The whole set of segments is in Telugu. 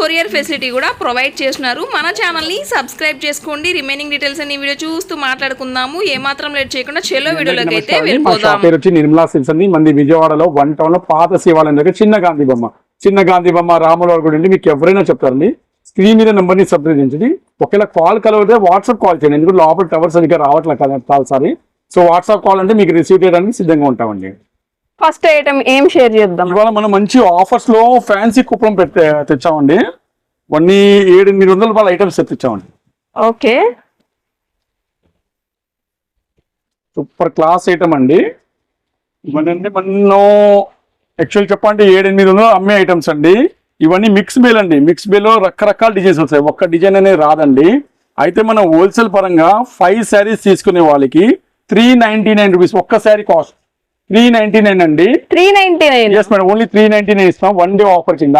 కొరియర్ ఫెసిలిటీ కూడా ప్రొవైడ్ చేస్తున్నారు. మన ఛానల్ని సబ్స్క్రైబ్ చేసుకోండి. రిమైనింగ్ డీటెయిల్స్ అన్ని వీడియో చూస్తూ మాట్లాడుకుందాము. ఏమాత్రం లేట్ చేయకుండా చెలో వీడియోలోకి అయితే వెళ్ళిపోదాం. పేరు వచ్చి నిర్మలా సిల్స్ అండి. మంది విజయవాడలో వన్ టౌన్లో పాత శివాలయం దగ్గర చిన్న గాంధీ బొమ్మ. చిన్న గాంధీ బొమ్మ రాముల గుడి మీకు ఎవరైనా చెప్తారండి స్క్రీన్ మీద నెంబర్ని సంప్రదించండి ఒకవేళ కాల్ కలవతే వాట్సాప్ కాల్ చేయండి. ఎందుకంటే లోపల టవర్ సరిగ్గా రావట్లేదు కదా సారి సో వాట్సాప్ కాల్ అంటే మీకు రిసీవ్ చేయడానికి సిద్ధంగా ఉంటామండి. ఫస్ట్ ఐటమ్ ఏం షేర్ చేద్దాం? ఇవాళ మనం మంచి ఆఫర్స్లో ఫ్యాన్సీ కుప్పం పెట్టే తెచ్చామండి. వన్నీ ఏడు ఎనిమిది వందల రూపాయల ఐటమ్స్ తెచ్చామండి. ఓకే. సూపర్ క్లాస్ ఐటమ్ అండి. ఇవన్నీ మనం యాక్చువల్ చెప్పండి ఏడు ఎనిమిది వందలు అమ్మే ఐటమ్స్ అండి. ఇవన్నీ మిక్స్ బేల్ అండి. మిక్స్ బేలో రకరకాల డిజైన్స్ వస్తాయి. ఒక్క డిజైన్ అనేది రాదండి. అయితే మనం హోల్సేల్ పరంగా ఫైవ్ శారీస్ తీసుకునే వాళ్ళకి త్రీ నైన్టీ నైన్ రూపీస్ ఒక్క sari cost three ninety nine అండి. Three ninety nine. Yes madam only three ninety nine ఇస్తాం వన్ డే ఆఫర్ కింద.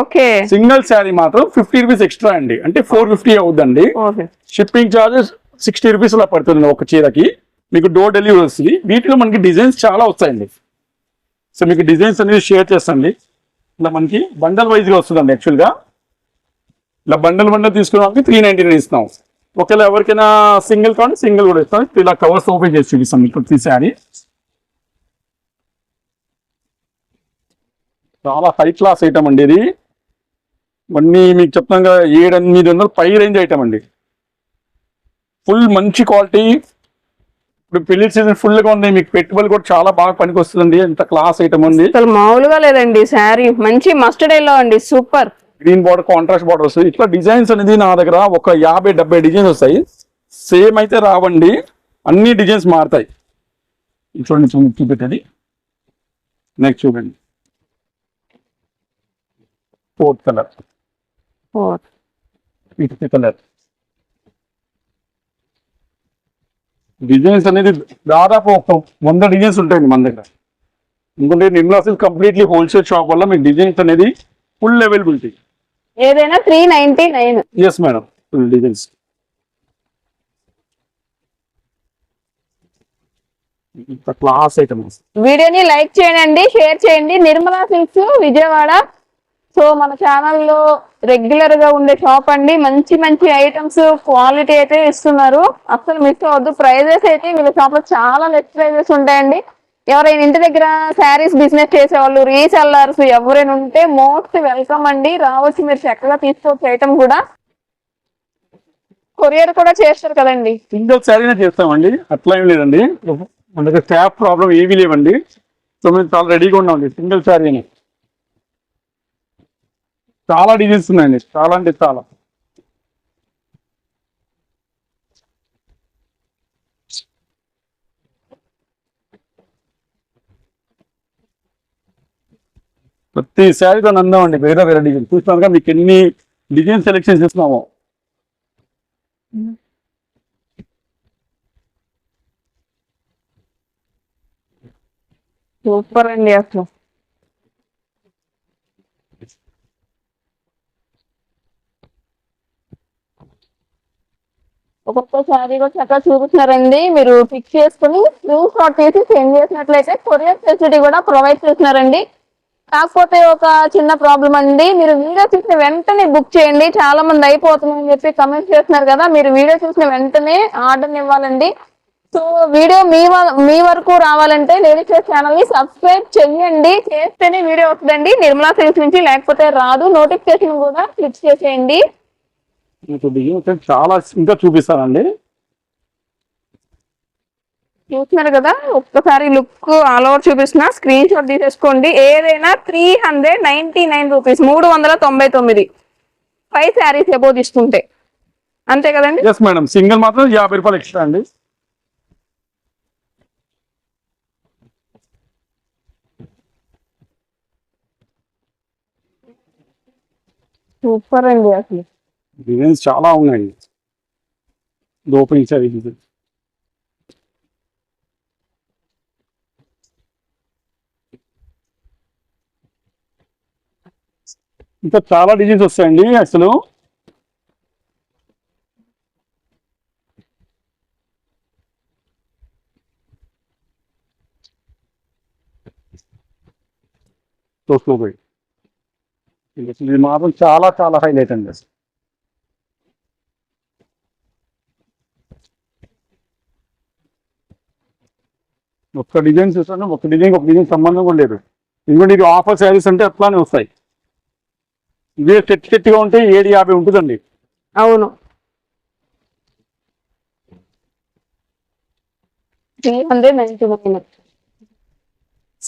ఓకే. సింగిల్ శారీ మాత్రం ఫిఫ్టీ రూపీస్ ఎక్స్ట్రా అండి. అంటే four fifty అవుద్దండి. Okay shipping charges sixty rupees అలా పడుతుంది ఒక చీరకి. మీకు డోర్ డెలివరీ వస్తుంది. వీటిలో మనకి డిజైన్స్ చాలా వస్తాయండి. సో మీకు డిజైన్స్ అనేది షేర్ చేస్తాండి ఇలా మనకి బండల్ వైజ్గా వస్తుందండి యాక్చువల్గా ఇలా బండల్ బండల్ తీసుకున్న వాళ్ళకి త్రీ నైన్టీ నైన్ ఇస్తాం. ఒకవేళ ఎవరికైనా సింగిల్ కావాలి సింగిల్ కూడా ఇస్తాం. ఇలా కవర్స్ ఓపెన్ చేసి చూపిస్తాం మీకు ప్రతి శారీ చాలా హై క్లాస్ ఐటమ్ అండి ఇది. ఇవన్నీ మీకు చెప్తాం కదా ఏడు ఎనిమిది వందలు పై రేంజ్ ఐటమ్ అండి. ఫుల్ మంచి క్వాలిటీ ఇప్పుడు పెళ్ళి సీజన్ ఫుల్గా ఉంది మీకు పెట్టుబడి కూడా చాలా బాగా పనికి వస్తుందండి ఎంత క్లాస్ ఐటమ్ ఉంది. అసలు మామూలుగా లేదండి శారీ మంచి మస్టర్డ్ ఎల్లో అండి super green border contrast border వస్తుంది ఇట్లా డిజైన్స్ అనేది నా దగ్గర ఒక యాభై డెబ్బై డిజైన్స్ వస్తాయి. సేమ్ అయితే రావండి. అన్ని డిజైన్స్ మారుతాయి. చూడండి చూపెట్టేది. నెక్స్ట్ చూడండి fourth colour fifth colour designs అనేది దాదాపు ఒక వంద డిజైన్స్ ఉంటాయండి మన దగ్గర. ఎందుకంటే Nirmala silk completely wholesale shop వల్ల మీకు డిజైన్స్ అనేది ఫుల్ అవైలబిలిటీ ఏదైనా three ninety nine yes madam full designs class items వీడియోని లైక్ చేయండి షేర్ చేయండి. నిర్మలా సిల్క్స్ విజయవాడ. సో మన ఛానల్లో రెగ్యులర్గా ఉండే షాప్ అండి. మంచి మంచి ఐటమ్స్ క్వాలిటీ అయితే ఇస్తున్నారు. అసలు మిస్ అవ్వద్దు. ప్రైజెస్ అయితే వీళ్ళ షాప్లో చాలా లెస్ ప్రైజెస్ ఉంటాయండి. ఎవరైనా ఇంటి దగ్గర శారీస్ బిజినెస్ చేసేవాళ్ళు రీసెల్లర్స్ ఎవరైనా ఉంటే మోస్ట్ వెల్కమ్ అండి. రావచ్చు మీరు చక్కగా తీసుకోవచ్చు ఐటమ్ కూడా. కొరియర్ కూడా చేస్తారు కదండి. సింగిల్ శారీనే చేస్తామండి. అట్లా ఏం లేదండి. మన దగ్గర స్టాఫ్ ప్రాబ్లం ఏమీ లేవండి. సో మేము చాలా రెడీగా ఉన్నామండి. సింగిల్ శారీని చాలా డిజైన్స్ ఉన్నాయండి. చాలా అంటే చాలా. ప్రతి శారీతో అందామండి అండి. వేరే వేరే డిజైన్ చూస్తున్నారుగా మీకు ఎన్ని డిజైన్ సెలెక్షన్ చేస్తున్నాము సూపర్ అండి అసలు. ఒక్కొక్క శారీ కూడా చక్కగా చూపిస్తున్నారండి. మీరు పిక్ చేసుకుని స్క్రీన్ షాట్ తీసి సెండ్ చేసినట్లయితే కొరియర్ ఫెసిలిటీ కూడా ప్రొవైడ్ చేస్తున్నారండి. కాకపోతే ఒక చిన్న ప్రాబ్లం అండి. మీరు వీడియో చూసిన వెంటనే బుక్ చేయండి. చాలా మంది అయిపోతుందని చెప్పి కమెంట్ చేస్తున్నారు కదా మీరు వీడియో చూసిన వెంటనే ఆర్డర్ ఇవ్వాలండి. సో వీడియో మీ వ- మీ వరకు రావాలంటే లేడీస్ ఛానల్ని సబ్స్క్రైబ్ చేయండి చేస్తేనే వీడియో వస్తుందండి. నిర్మలా సిల్క్స్ నుంచి లేకపోతే రాదు. నోటిఫికేషన్ కూడా క్లిక్ చేసేయండి. మీకు డిజైన్స్ చాలా ఇంకా చూపిస్తానండి. చూస్తున్నారు కదా ఒక్కసారి లుక్ ఆల్ ఓవర్ చూపిస్తున్నా. స్క్రీన్ షాట్ తీసేసుకోండి. ఏదైనా three hundred ninety nine rupees మూడు వందల తొంభై తొమ్మిది. ఫైవ్ శారీస్ ఎబో తీసుకుంటే. అంతే కదండి? ఎస్ మేడం సింగిల్ మాత్రం యాభై రూపాయలు ఎక్స్ట్రా అండి. సూపర్ అండి అసలు. డిజైన్స్ చాలా ఉన్నాయి. ఓపెనింగ్స్ అవి ఇంకా చాలా డిజైన్స్ వస్తాయండి అసలు. చూసుకోపోయి ఇది మాత్రం చాలా చాలా హైలైట్ అండి అసలు. ఒక్క డిజైన్ చూసాను ఒక డిజైన్ ఒక డిజైన్ సంబంధం కూడా లేదు. ఎందుకంటే ఇది ఆఫర్ శారీస్ అంటే అట్లానే వస్తాయి. ఇవే చెట్టు చెట్టుగా ఉంటే ఏడు యాభై ఉంటుందండి. అవును.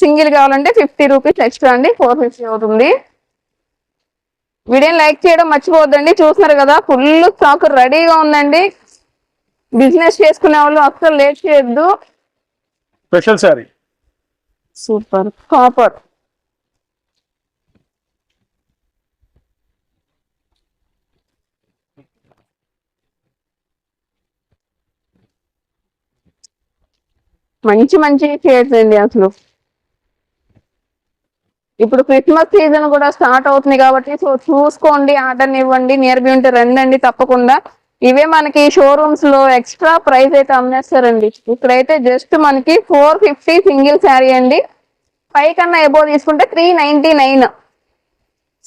సింగిల్ కావాలంటే ఫిఫ్టీ రూపీస్ ఎక్స్ట్రా అండి ఫోర్ ఫిఫ్టీ అవుతుంది. వీడియోని లైక్ చేయడం మర్చిపోవద్దండి చూస్తున్నారు కదా ఫుల్ స్టాక్ రెడీగా ఉందండి. బిజినెస్ చేసుకునే వాళ్ళు అస్సలు లేట్ చేయొద్దు. స్పెషల్ శారీ. సూపర్. కాపర్. మంచి మంచి షేడ్స్ అండి అసలు. ఇప్పుడు క్రిస్మస్ సీజన్ కూడా స్టార్ట్ అవుతుంది కాబట్టి సో చూసుకోండి ఆర్డర్ ఇవ్వండి నియర్ బి ఉంటే రండి తప్పకుండా. ఇవే మనకి షోరూమ్స్లో ఎక్స్ట్రా ప్రైస్ అయితే అమ్మేస్తారండి. ఇక్కడైతే జస్ట్ మనకి ఫోర్ ఫిఫ్టీ సింగిల్ శారీ అండి. ఫైవ్ కన్నా ఎబో తీసుకుంటే three ninety nine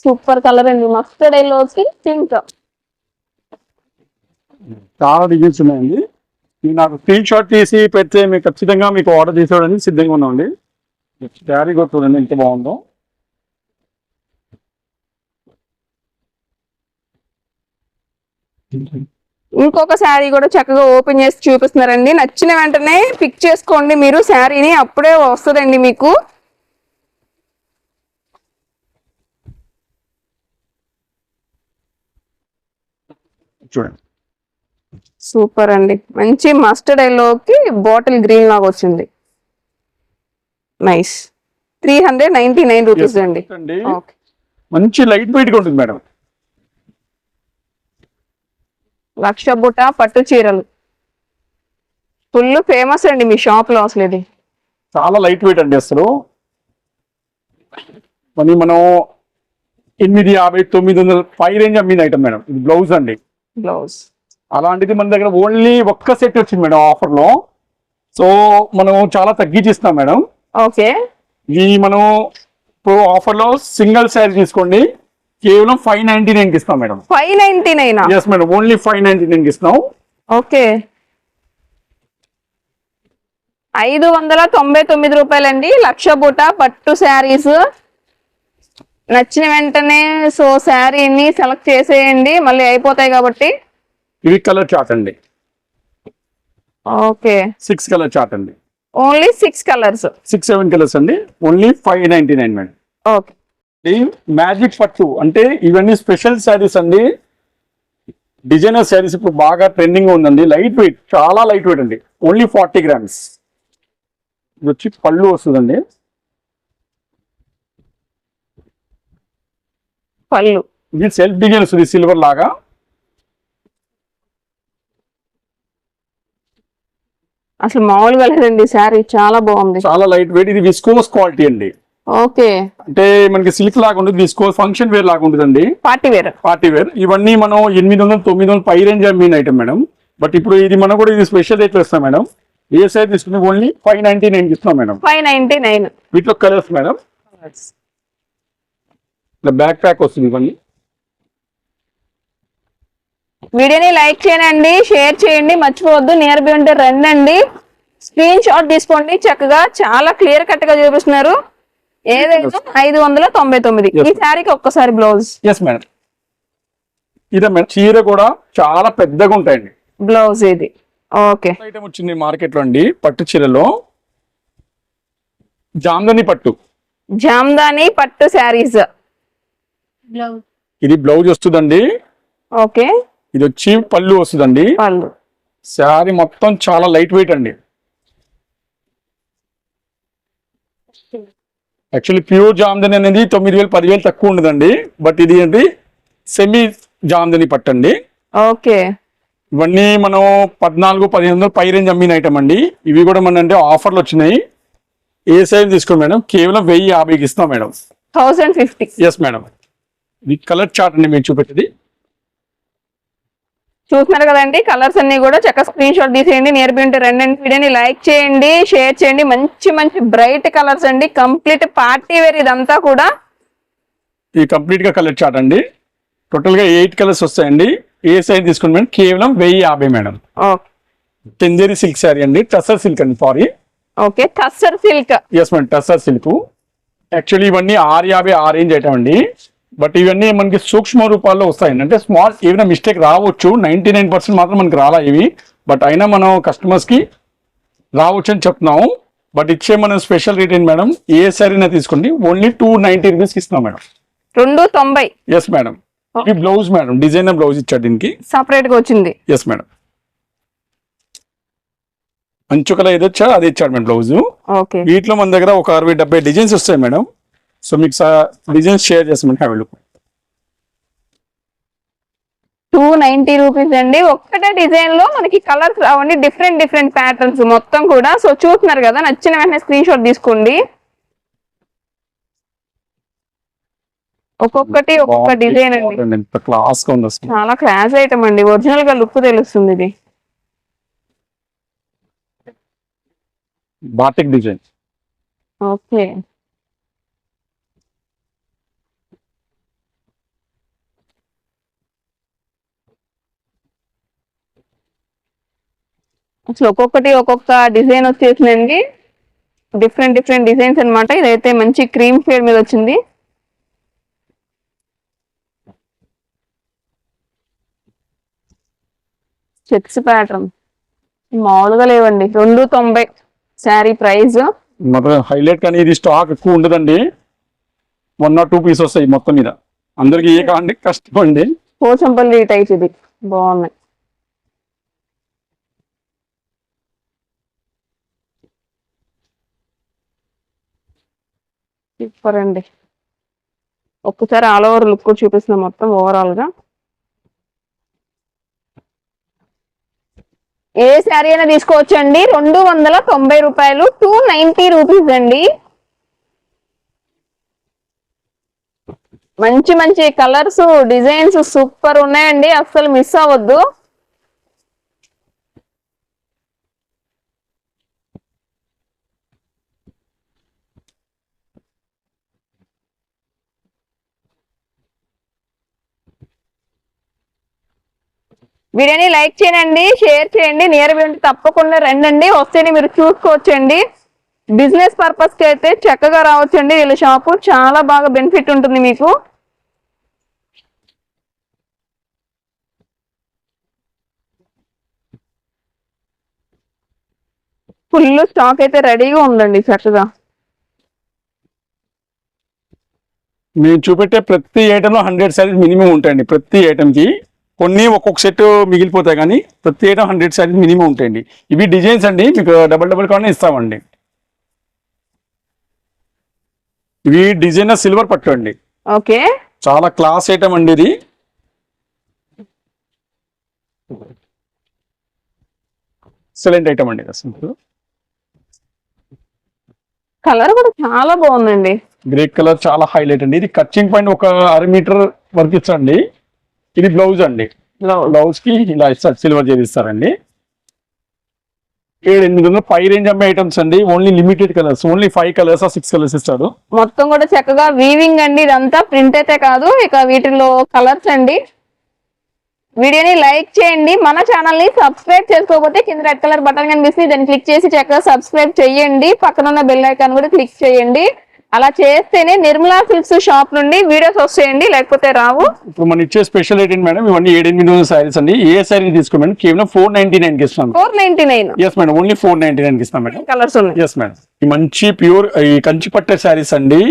super colour అండి. మస్టర్డ్ ఎల్లోకి పింక్ చాలా డిజైన్స్ ఉన్నాయండి. మీరు నాకు స్క్రీన్ షాట్ తీసి పెడితే మీకు ఖచ్చితంగా మీకు ఆర్డర్ తీసుకోవడానికి సిద్ధంగా ఉన్నామండి. శారీ కూడా చూడండి ఎంత బాగుందో. ఇంకొక శారీ కూడా చక్కగా ఓపెన్ చేసి చూపిస్తున్నారండి. నచ్చిన వెంటనే పిక్ చేసుకోండి మీరు. శారీని అప్పుడే వస్తుందండి మీకు. చూడండి. సూపర్ అండి. మంచి మస్టర్డ్ ఎల్లోకి బాటిల్ గ్రీన్ లాగా వచ్చింది. Nice three hundred ninety nine rupees అండి. మంచి లైట్ వెయిట్గా ఉంటుంది మేడం. లక్ష బుట్ట పట్టు చీరలు. ఫుల్ ఫేమస్ అండి మీ షాప్లో అసలు ఇది చాలా లైట్ వెయిట్ అండి అసలు. మరి మనం ఎనిమిది యాభై తొమ్మిది వందల పై రేంజ్ అమ్మింది ఐటమ్ మేడం. ఇది బ్లౌజ్ అండి. బ్లౌజ్. అలాంటిది మన దగ్గర ఓన్లీ ఒక్క సెట్ వచ్చింది మేడం ఆఫర్లో సో మనం చాలా తగ్గించి ఇస్తాం మేడం. ఓకే. ఇది మనం ఇప్పుడు ఆఫర్లో సింగిల్ శారీ తీసుకోండి. కేవలం ఫైవ్ నైన్టీ నైన్కి ఇస్తాం madam. Five ninety nine? Yes madam. Only five ninety నైన్కి ఇస్తాం ఓకే. ఐదు వందల తొంభై తొమ్మిది రూపాయలండి. లక్ష బుట పట్టు శారీస్. నచ్చిన వెంటనే సో శారీని సెలెక్ట్ చేసేయండి. మళ్ళీ అయిపోతాయి కాబట్టి. ఇవి కలర్ చార్ట్ అండి. ఓకే. సిక్స్ కలర్ చార్ట్ అండి. Only six colours six seven colours అండి. Only five ninety nine madam. Okay. Magic పట్టు అంటే ఇవన్నీ స్పెషల్ శారీస్ అండి. డిజైనర్ శారీస్ ఇప్పుడు బాగా ట్రెండింగ్ ఉందండి. లైట్ వెయిట్ చాలా లైట్ వెయిట్ అండి. Only forty grams. ఇది వచ్చి పళ్ళు వస్తుందండి. పళ్ళు. ఇది సెల్ఫ్ డిజైన్ వస్తుంది సిల్వర్ లాగా. అసలు మామూలుగా లేదండి శారీ చాలా బాగుంది. చాలా లైట్ వెయిట్. ఇది విస్కోస్ క్వాలిటీ అండి. ఓకే. అంటే మనకి సిల్క్ లాగా ఉంటుంది విస్కోస్ ఫంక్షన్ వేర్ లాగా ఉంటుందండి పార్టీ వేర్ పార్టీ వేర్ ఇవన్నీ మనం ఎనిమిది వందలు తొమ్మిది వందలు పై range mean item madam. But ఇప్పుడు ఇది మనం కూడా ఇది స్పెషల్ రేట్లో ఇస్తాం మేడం. ఏ సైజ్ తీసుకుంటే ఓన్లీ ఫైవ్ నైన్టీ నైన్ ఇస్తున్నాం మేడం. ఫైవ్ నైన్టీ నైన్ వీటిలో కలర్స్ మేడం. ఇట్లా బ్యాక్ ప్యాక్ వస్తుంది ఇవన్నీ వీడియోని లైక్ చేయండి షేర్ చేయండి మర్చిపోవద్దు. నియర్ బై ఉంటే రండి స్క్రీన్ షాట్ తీసుకోండి. చక్కగా చాలా క్లియర్ కట్గా చూపిస్తున్నారు. ఏదైనా ఐదు వందల తొంభై తొమ్మిది. ఈ. శారీకి ఒక్కసారి బ్లౌజ్. ఎస్ మేడం ఇదే మేడం చీర కూడా చాలా పెద్దగా ఉంటాయండి. బ్లౌజ్ ఇది. ఓకే. ఐటమ్ వచ్చింది మార్కెట్లో అండి పట్టు చీరలో. జామ్దని పట్టు. జామ్దాని పట్టు శారీస్. ఇది బ్లౌజ్ వస్తుందండి. ఓకే. ఇది వచ్చి పళ్ళు వస్తుందండి. వాళ్ళు శారీ మొత్తం చాలా లైట్ వెయిట్ అండి. యాక్చువల్లీ ప్యూర్ జామ్దని అనేది తొమ్మిది వేలు పదివేలు తక్కువ ఉండదండి. బట్ ఇది ఏంటి? సెమీ జామ్దని పట్టండి ఓకే. ఇవన్నీ మనం పద్నాలుగు పదిహేను వందలు పై రేంజ్ అమ్మిన ఐటమ్ అండి. ఇవి కూడా మన అంటే ఆఫర్లు వచ్చినాయి. ఏ సైజ్ తీసుకోండి మేడం? కేవలం వెయ్యి యాభైకి ఇస్తాం madam. Thousand fifty. Yes madam ఇది కలర్ చార్ట్ అండి మేము చూపెట్టేది చూస్తున్నారు కదండి. కలర్స్ అన్ని కూడా చక్కగా స్క్రీన్ షాట్ తీసేయండి. నియర్ బి ఉంటే రండి అండి వీడియోని లైక్ చేయండి షేర్ చేయండి. మంచి మంచి బ్రైట్ కలర్స్ అండి. కంప్లీట్ పార్టీ వేర్ ఇదంతా కూడా. ఇది కంప్లీట్గా కలర్ చార్ట్ అండి. టోటల్గా ఎయిట్ కలర్స్ వస్తాయండి. ఏ సైజ్ తీసుకుని మేడం? కేవలం వెయ్యి యాభై మేడం. టెంజరీ సిల్క్ శారీ అండి. టసర్ సిల్క్ అండి sorry okay. Tussar silk yes madam tussar silk actually ఇవన్నీ ఆరు యాభై ఆరేంజ్ ఐటమ్ అండి. బట్ ఇవన్నీ మనకి సూక్ష్మ రూపాల్లో వస్తాయండి. అంటే స్మాల్ ఏమైనా మిస్టేక్ రావచ్చు నైంటీ మాత్రం మనకి రాలా ఇవి. బట్ అయినా మనం customers కి రావచ్చు అని చెప్తున్నాము. బట్ ఇచ్చే మనం స్పెషల్ రేట్ ఏంటి మేడం? ఏ శారీనా తీసుకోండి. ఓన్లీ టూ నైంటీ రూపీస్కి ఇస్తున్నాం మేడం. రెండు తొంభై. ఎస్ మేడం ఈ బ్లౌజ్ మేడం డిజైనర్ బ్లౌజ్ ఇచ్చాడు దీనికి. సపరేట్గా వచ్చింది. ఎస్ మేడం అంచు కలర్ ఏది వచ్చాడో అది ఇచ్చాడు మేడం బ్లౌజ్ వీటిలో మన దగ్గర ఒక అరవై డెబ్బై డిజైన్స్ వస్తాయి మేడం. సో మీకు డిజైన్స్ షేర్ చేస్తాం have look two ninety rupees అండి. ఒక్కటే డిజైన్లో మనకి కలర్స్ రావండి. డిఫరెంట్ డిఫరెంట్ ప్యాటర్న్స్ మొత్తం కూడా. సో చూస్తున్నారు కదా నచ్చిన వెంటనే స్క్రీన్ షాట్ తీసుకోండి. ఒక్కొక్కటి ఒక్కొక్క డిజైన్ అండి. చాలా క్లాస్ ఐటమ్ అండి. ఒరిజినల్గా లుక్ తెలుస్తుంది ఇది. బాటిక్ డిజైన్ ఓకే అసలు ఒక్కొక్కటి ఒక్కొక్క డిజైన్ వచ్చేసిందండి. డిఫరెంట్ డిఫరెంట్ డిజైన్స్ అన్నమాట. ఇదైతే మంచి క్రీమ్ షేడ్ మీద వచ్చింది. Checks pattern. మామూలుగా లేవండి. రెండు తొంభై శారీ ప్రైస్. మొత్తం హైలైట్ కానీ ఇది స్టాక్ ఎక్కువ ఉండదండి. వన్ నాట్ టూ పీస్ వస్తాయి మొత్తం మీద. అందరికి ఏ కాండి కష్టం అండి. పోచంపల్లి టైప్ ఇది. బాగున్నాయి. సూపర్ అండి ఒక్కసారి ఆల్ ఓవర్ లుక్ చూపిస్తున్నా మొత్తం ఓవరాల్గా ఏ శారీ అయినా తీసుకోవచ్చు అండి రెండు వందల తొంభై రూపాయలు టూ నైన్టీ రూపీస్ అండి. మంచి మంచి కలర్స్ డిజైన్స్ సూపర్ ఉన్నాయండి. అస్సలు మిస్ అవ్వద్దు. వీడియోని లైక్ చేయండి షేర్ చేయండి నియర్ బై ఉంటే తప్పకుండా రండి వస్తేనే మీరు చూసుకోవచ్చండి. బిజినెస్ పర్పస్కి అయితే చక్కగా రావచ్చండి. వీళ్ళ షాపు చాలా బాగా బెనిఫిట్ ఉంటుంది మీకు. ఫుల్ స్టాక్ అయితే రెడీగా ఉందండి చక్కగా. మేము చూపెట్టే ప్రతి ఐటమ్లో హండ్రెడ్ శారీస్ మినిమం ఉంటాయండి. ప్రతి ఐటమ్కి కొన్ని ఒక్కొక్క సెట్ మిగిలిపోతాయి కానీ ప్రతి ఐటమ్ హండ్రెడ్ శారీస్ మినిమం ఉంటాయండి. ఇవి డిజైన్స్ అండి మీకు డబల్ డబల్ కావాలని ఇస్తామండి. ఇవి డిజైనర్ సిల్వర్ పట్టు అండి. ఓకే. చాలా క్లాస్ ఐటమ్ అండి ఇది. ఎక్సలెంట్ ఐటమ్ అండి అసలు. కలర్ కూడా చాలా బాగుందండి. గ్రే కలర్ చాలా హైలైట్ అండి. ఇది కచ్చింగ్ పాయింట్ ఒక అర మీటర్ వరకు ఇచ్చండి. ఇది బ్లౌజ్ అండి. బ్లౌజ్. కి ఇలా ఇస్తారు సిల్వర్ చేస్తారండి ఏడు ఎనిమిది వందలు. ఫైవ్ రేంజ్ అమ్మే ఐటమ్స్ అండి. Only limited colours only five colours six colours ఇస్తారు మొత్తం కూడా చక్కగా వీవింగ్ అండి. ఇదంతా ప్రింట్ అయితే కాదు. ఇక వీటిలో కలర్స్ అండి. వీడియోని లైక్ చేయండి. మన ఛానల్ని సబ్స్క్రైబ్ చేసుకోకపోతే కింద రెడ్ కలర్ బటన్ కనిపిస్తుంది దాన్ని క్లిక్ చేసి చక్కగా సబ్స్క్రైబ్ చేయండి. పక్కన ఉన్న బెల్ ఐకాన్ కూడా క్లిక్ చేయండి. అలా చేస్తేనే నిర్మలా సిల్క్స్ షాప్ నుండి వీడియోస్ వస్తాయండి లేకపోతే రావు. ఇప్పుడు మనం ఇచ్చే స్పెషల్ ఏంటి మేడం? ఇవన్నీ ఏడు ఎనిమిది వందల శారీస్ అండి. ఏ శారీ తీసుకో మేడం కేవలం ఫోర్ నైన్టీ నైన్కి ఇస్తాం. Four ninety nine yes madam only four ninety నైన్కి ఇస్తాం మేడం. కలర్స్ ఉన్నాయి. Yes madam. ఈ మంచి ప్యూర్ ఈ కంచి పట్టే శారీస్ అండి.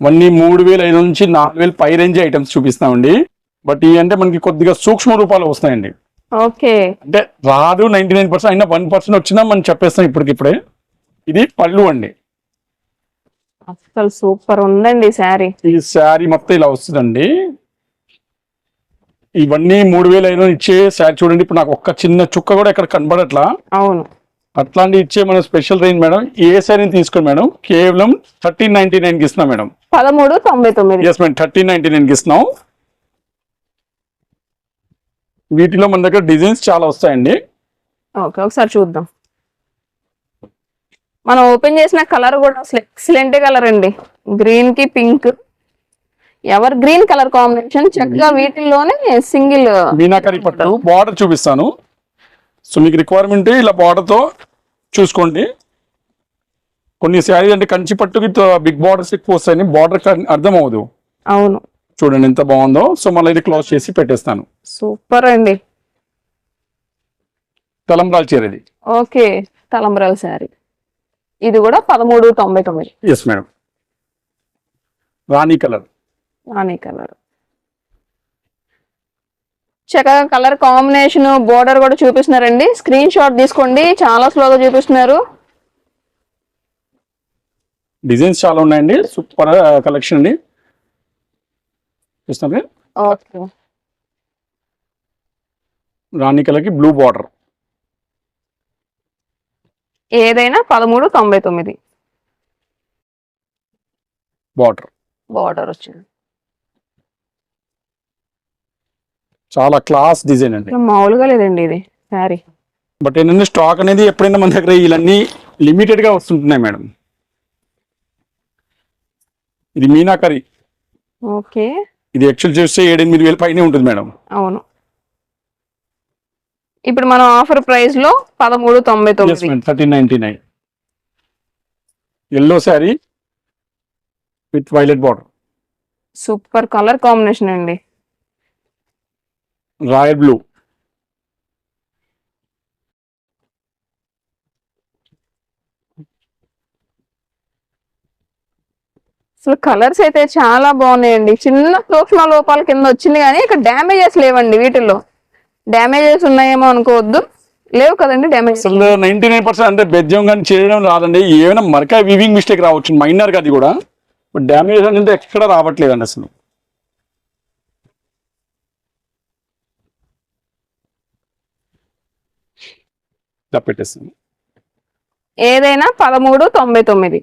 ఇవన్నీ మూడు వేల ఐదు నుంచి నాలుగు వేలు పై రేంజ్ ఐటమ్స్ చూపిస్తామండి. బట్ ఇవి అంటే మనకి కొద్దిగా సూక్ష్మ రూపాలు వస్తాయండి. ఓకే. అంటే రాదు నైన్టీ నైన్ పర్సెంట్ అయినా వన్ పర్సెంట్ వచ్చినా మనం చెప్పేస్తాం ఇప్పటికిప్పుడే. ఇది పళ్ళు అండి. అసలు సూపర్ ఉందండి శారీ. ఈ శారీ మొత్తం ఇలా వస్తుందండి. ఇవన్నీ మూడు వేలు అయినా ఇచ్చే శారీ చూడండి. ఇప్పుడు నాకు ఒక్క చిన్న చుక్క కూడా ఇక్కడ కనబడట్లా. అవును. అట్లాంటి ఇచ్చే మనం స్పెషల్ రేంజ్ మేడం. ఏ శారీని తీసుకోండి మేడం? కేవలం థర్టీన్ నైన్టీ నైన్కి ఇస్తున్నాం మేడం. పదమూడు తొంభై తొమ్మిది. ఎస్ మేడం థర్టీన్ నైన్టీ నైన్కి ఇస్తున్నాం. వీటిలో మన దగ్గర డిజైన్స్ చాలా వస్తాయండి. ఓకే ఒకసారి చూద్దాం. మనం ఓపెన్ చేసిన కలర్ కూడా అసలు ఎక్సలెంట్ కలర్ అండి. గ్రీన్కి pink evergreen colour combination చక్కగా వీటిల్లోనే సింగిల్ మీనాకరి పట్టు బార్డర్ చూపిస్తాను. సో మీకు రిక్వైర్మెంట్ ఇలా border తో చూసుకోండి. కొన్ని శారీ అంటే కంచి పట్టుకి బిగ్ బార్డర్స్ ఎక్కువ వస్తాయని బార్డర్ అర్థం అవ్వదు అవును. చూడండి ఎంత బాగుందో. సో మళ్ళీ ఇది క్లోజ్ చేసి పెట్టేస్తాను. సూపర్ అండి. తలంబ్రాల చీర ఇది. ఓకే తలంబ్రాల శారీ. ఇది కూడా పదమూడు తొంభై తొమ్మిది. Yes madam rani colour. Rani colour. చక్కగా కలర్ కాంబినేషన్ బోర్డర్ కూడా చూపిస్తున్నారండి. స్క్రీన్ షాట్ తీసుకోండి. చాలా స్లోగా చూపిస్తున్నారు. డిజైన్స్ చాలా ఉన్నాయండి. సూపర్ కలెక్షన్ అండి. చూస్తున్నారు ఓకే రాణి కలర్కి బ్లూ బార్డర్ ఏదైనా పదమూడు తొంభై తొమ్మిది. బార్డర్ బార్డర్ వచ్చింది. చాలా క్లాస్ డిజైన్ అండి. మామూలుగా లేదండి ఇది శారీ. బట్ ఏంటంటే స్టాక్ అనేది ఎప్పుడైనా మన దగ్గర ఇవన్నీ లిమిటెడ్గా వస్తుంటున్నాయి మేడం. ఇది మీనాకరి. ఓకే. ఇది యాక్చువల్ చేస్తే ఏడెనిమిది వేల పైనే ఉంటుంది మేడం. అవును. ఇప్పుడు మనం ఆఫర్ ప్రైస్లో పదమూడు తొంభై తొమ్మిది. Thirteen ninety nine yellow sari with violet border super colour combination అండి. రాయల్ బ్లూ అసలు కలర్స్ అయితే చాలా బాగున్నాయండి. చిన్న సూక్ష్మ లోపాల కింద వచ్చింది కానీ ఇక్కడ డ్యామేజెస్ లేవండి వీటిల్లో. డ్యామేజెస్ ఉన్నాయేమో అనుకోవద్దు. లేవు కదండి డ్యామేజెస్ అసలు నైన్టీ నైన్ పర్సెంట్ అంటే బెజ్జం కానీ చేయడం రాదండి. ఏమైనా మరక వివింగ్ మిస్టేక్ రావచ్చు మైనర్ అది కూడా. బట్ డ్యామేజ్ అనేది ఎక్కడ రావట్లేదండి అసలు. పెట్టేస్తాను. ఏదైనా పదమూడు తొంభై తొమ్మిది.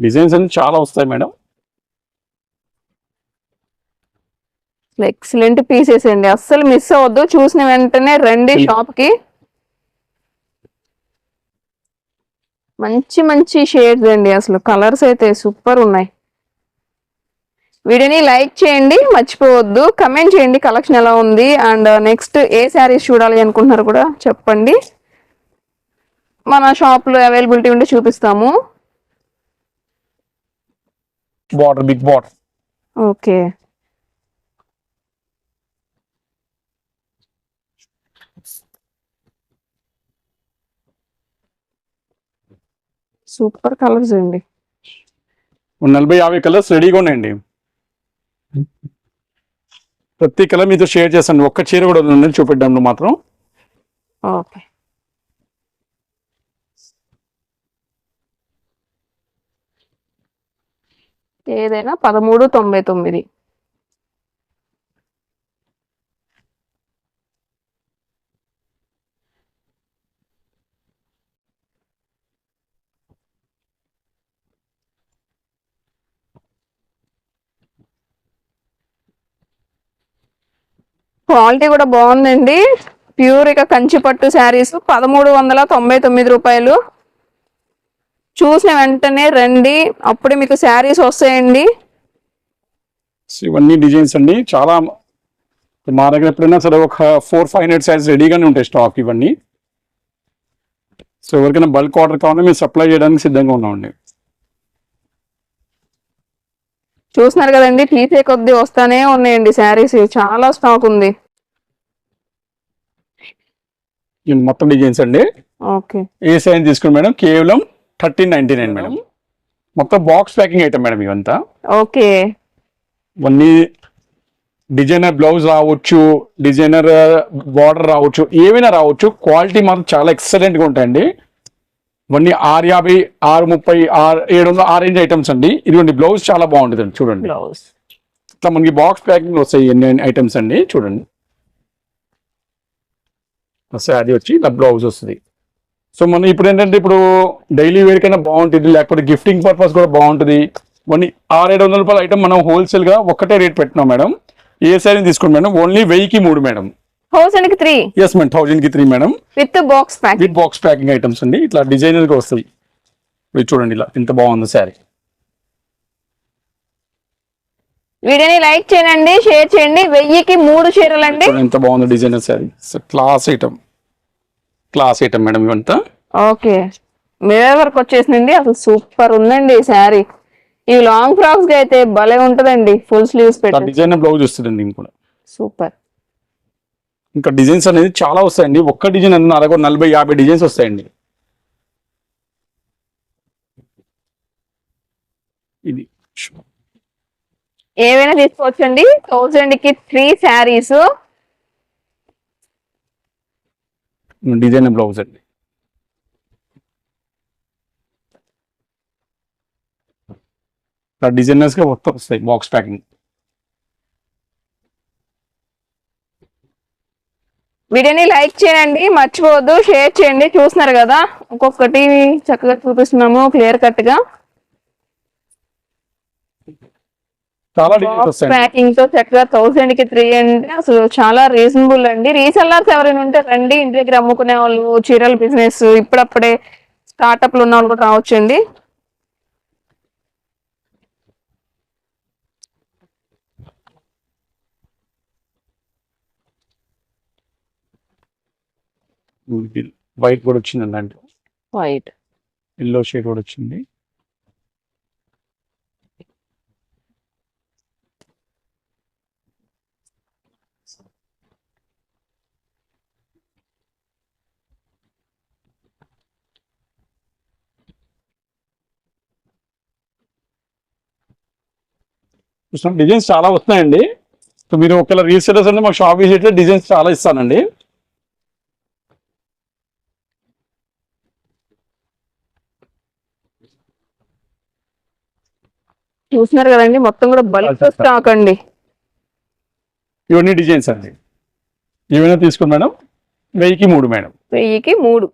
డిజైన్స్ అన్ని చాలా వస్తాయి మేడం. ఎక్సలెంట్ పీసెస్ అండి. అస్సలు మిస్ అవ్వద్దు. చూసిన వెంటనే రండి షాప్కి మంచి మంచి షేడ్స్ అండి. అసలు కలర్స్ అయితే సూపర్ ఉన్నాయి. వీడియోని లైక్ చేయండి. మర్చిపోవద్దు. కమెంట్ చేయండి కలెక్షన్ ఎలా ఉంది. అండ్ నెక్స్ట్ ఏ శారీస్ చూడాలి అనుకుంటున్నారు కూడా చెప్పండి. మన షాప్లో అవైలబిలిటీ ఉంటే చూపిస్తాము. Border big border okay super colours అండి. నలభై యాభై కలర్స్ రెడీగా ఉన్నాయండి. ప్రతి కలర్ మీతో షేర్ చేస్తాను. ఒక్క చీర కూడా ఉందని చూపెట్టాము మాత్రం. ఓకే. ఏదైనా పదమూడు తొంభై తొమ్మిది. క్వాలిటీ కూడా బాగుందండి. ప్యూర్ ఇక కంచి పట్టు శారీస్ పదమూడు వందల తొంభై తొమ్మిది రూపాయలు. చూసిన వెంటనే రండి. అప్పుడే మీకు శారీస్ వస్తాయండి. ఇవన్నీ డిజైన్స్ అండి. చాలా మా దగ్గర ఎప్పుడైనా సరే ఒక ఫోర్ ఫైవ్ హండ్రెడ్ సైజ్ రెడీగానే ఉంటాయి స్టాక్ ఇవన్నీ. సో ఎవరికైనా బల్క్ ఆర్డర్ కావాలంటే మేము సప్లై చేయడానికి సిద్ధంగా ఉన్నామండి. చూస్తున్నారు కదండి తీసే కొద్దీ వస్తానే ఉన్నాయండి శారీస్. చాలా స్టాక్ ఉంది. మొత్తం డిజైన్స్ అండి. ఓకే. ఏ సైజ్ తీసుకుని మేడం కేవలం థర్టీన్ నైన్టీ నైన్ మేడం. మొత్తం బాక్స్ ప్యాకింగ్ ఐటమ్ మేడం ఇవంతా. ఓకే. ఇవన్నీ డిజైనర్ బ్లౌజ్ రావచ్చు డిజైనర్ బార్డర్ రావచ్చు ఏమైనా రావచ్చు. క్వాలిటీ మాత్రం చాలా ఎక్సలెంట్గా ఉంటాయండి. ఇవన్నీ ఆరు యాభై ఆరు ముప్పై ఆరు ఏడు వందల ఆ రేంజ్ ఐటమ్స్ అండి. ఇదిగోండి బ్లౌజ్ చాలా బాగుంటుంది అండి చూడండి. బ్లౌజ్ ఇట్లా మనకి బాక్స్ ప్యాకింగ్ వస్తాయి ఎన్ని ఐటమ్స్ అండి. చూడండి. శారీ వచ్చి ఇలా బ్లౌజ్ వస్తుంది. సో మనం ఇప్పుడు ఏంటంటే ఇప్పుడు డైలీ వేర్ కైనా బాగుంటుంది. లేకపోతే గిఫ్టింగ్ పర్పస్ కూడా బాగుంటుంది. వన్ ఆరు ఏడు వందల రూపాయల ఐటమ్ మనం హోల్సేల్గా ఒక్కటే రేట్ పెట్టినాం మేడం. ఏ శారీ తీసుకోండి మేడం? ఓన్లీ వెయ్యికి మూడు మేడం. హోల్సేల్కి త్రీ? ఎస్ మేడం థౌజండ్కి three madam with box pack with box packing items అండి. ఇట్లా డిజైనర్గా వస్తాయి. ఇది చూడండి ఇలా. ఎంత బాగుంది శారీ. వీడియోని లైక్ చేయండి షేర్ చేయండి. వెయ్యికి మూడు చీరలు అండి ఎంత బాగుంది designer sari. Class item class item madam ఇవంతా. ఓకే. మిర్రర్ వర్క్ వచ్చేసిందండి. అసలు సూపర్ ఉందండి ఈ శారీ. ఇవి లాంగ్ ఫ్రాక్స్కి అయితే భలే ఉంటదండి. ఫుల్ స్లీవ్స్ పెట్టి డిజైనర్ బ్లౌజ్ వస్తుందండి ఇది కూడా. సూపర్. ఇంకా డిజైన్స్ అనేది చాలా వస్తాయండి. ఒక్క డిజైన్ అనేది అలాగో నలభై యాభై డిజైన్స్ వస్తాయండి. ఇది. ఏవైనా తీసుకోవచ్చండి? థౌజండ్కి త్రీ శారీస్. డిజైన్ బ్లౌజ్ అండి. డిజైనర్స్గా మొత్తం వస్తాయి బాక్స్ ప్యాకింగ్. వీడియోని లైక్ చేయండి మర్చిపోవద్దు షేర్ చేయండి. చూస్తున్నారు కదా ఒక్కొక్కటి చక్కగా చూపిస్తున్నాము క్లియర్ కట్గా. ప్యాకింగ్తో చక్కగా థౌసండ్కి త్రీ అంటే అసలు చాలా రీజనబుల్ అండి. రీసెల్లర్స్ ఎవరైనా ఉంటే రండి ఇంటి దగ్గర అమ్ముకునే వాళ్ళు చీరల బిజినెస్ ఇప్పుడప్పుడే స్టార్ట్అప్లు ఉన్న వాళ్ళు కూడా రావచ్చండి. వైట్ కూడా వచ్చిందండి. అంటే వైట్. ఎల్లో షేడ్ కూడా వచ్చింది. డిజైన్స్ చాలా వస్తున్నాయండి. సో మీరు ఒకవేళ రీసెలర్స్ అంటే మాకు షాప్ విజిట్ డిజైన్స్ చాలా ఇస్తానండి. చూస్తున్నారు కదండి మొత్తం కూడా బల్క్ స్టాక్ అండి. ఇవన్నీ డిజైన్స్ అండి. ఏమైనా తీసుకోండి మేడం వెయ్యికి మూడు మేడం. వెయ్యికి మూడు.